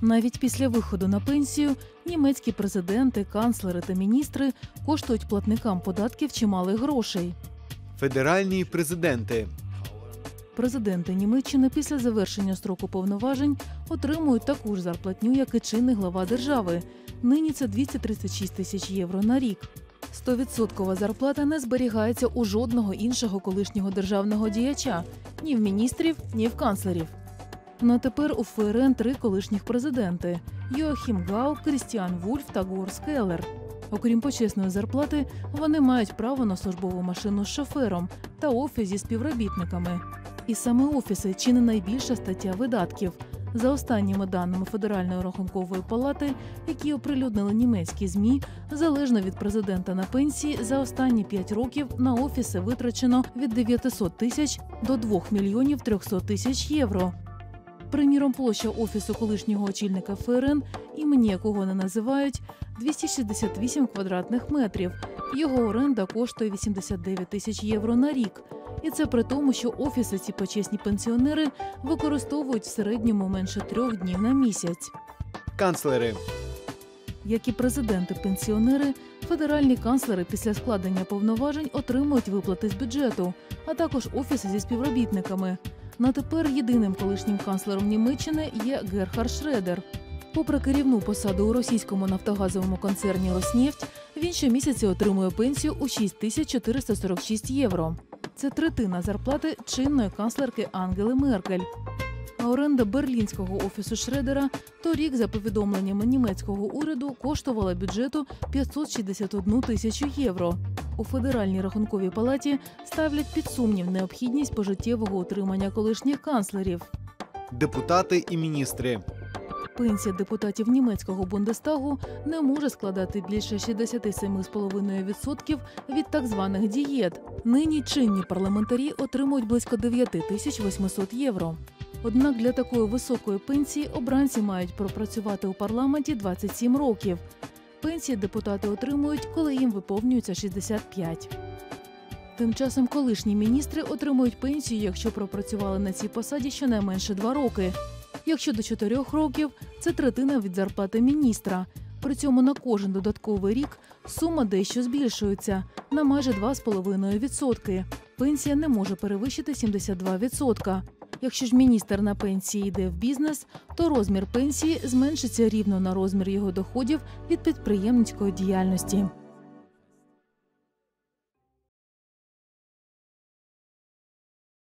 Навіть після виходу на пенсію німецькі президенти, канцлери та міністри коштують платникам податків чималих грошей. Федеральні президенти. Президенти Німеччини після завершення строку повноважень отримують таку ж зарплатню, як і чинний глава держави. Нині це 236 тисяч євро на рік. 100% зарплата не зберігається у жодного іншого колишнього державного діяча ні в міністрів, ні в канцлерів. Ну а тепер у ФРН три колишніх президенти: Йоахім Гау, Крістіан Вульф та Гор Скеллер. Окрім почесної зарплати, вони мають право на службову машину з шофером та офіс зі співробітниками. І саме офіси чи не найбільша стаття видатків. За останніми даними Федеральної рахункової палати, які оприлюднили німецькі змі, залежно від президента на пенсії, за останні 5 років на офіси витрачено від 900 тисяч до 2 мільйонів 300 тисяч євро. Приміром, площа офісу колишнього очільника ФРН, імені якого не називають, 268 квадратних метрів. Його оренда коштує 89 тисяч євро на рік. І це при тому, що офіси ці почесні пенсіонери використовують в середньому менше трьох днів на місяць. Канцлери. Як і президенти-пенсіонери, федеральні канцлери після складення повноважень отримують виплати з бюджету, а також офіси зі співробітниками. На тепер єдиним колишнім канцлером Німеччини є Герхард Шредер. Попри керівну посаду у російському нафтогазовому концерні «Роснефть», він щомісяця отримує пенсію у 6446 євро. Це третина зарплати чинної канцлерки Ангели Меркель. А оренда берлінського офісу Шредера торік, за повідомленнями німецького уряду, коштувала бюджету 561 тисячу євро. У федеральній рахунковій палаті ставлять під сумнів необхідність пожиттєвого утримання колишніх канцлерів. Депутати і міністри. Пенсія депутатів німецького Бундестагу не може складати більше 67,5% від так званих дієт. Нині чинні парламентарі отримують близько 9 тисяч 800 євро. Однак для такої високої пенсії обранці мають пропрацювати у парламенті 27 років. Пенсії депутати отримують, коли їм виповнюється 65. Тим часом колишні міністри отримують пенсію, якщо пропрацювали на цій посаді щонайменше 2 роки. Якщо до 4 років це третина від зарплати міністра. При цьому на кожен додатковий рік сума дещо збільшується на майже 2,5%. Пенсія не може перевищити 72%. Якщо ж міністр на пенсії йде в бізнес, то розмір пенсії зменшиться рівно на розмір його доходів від підприємницької діяльності.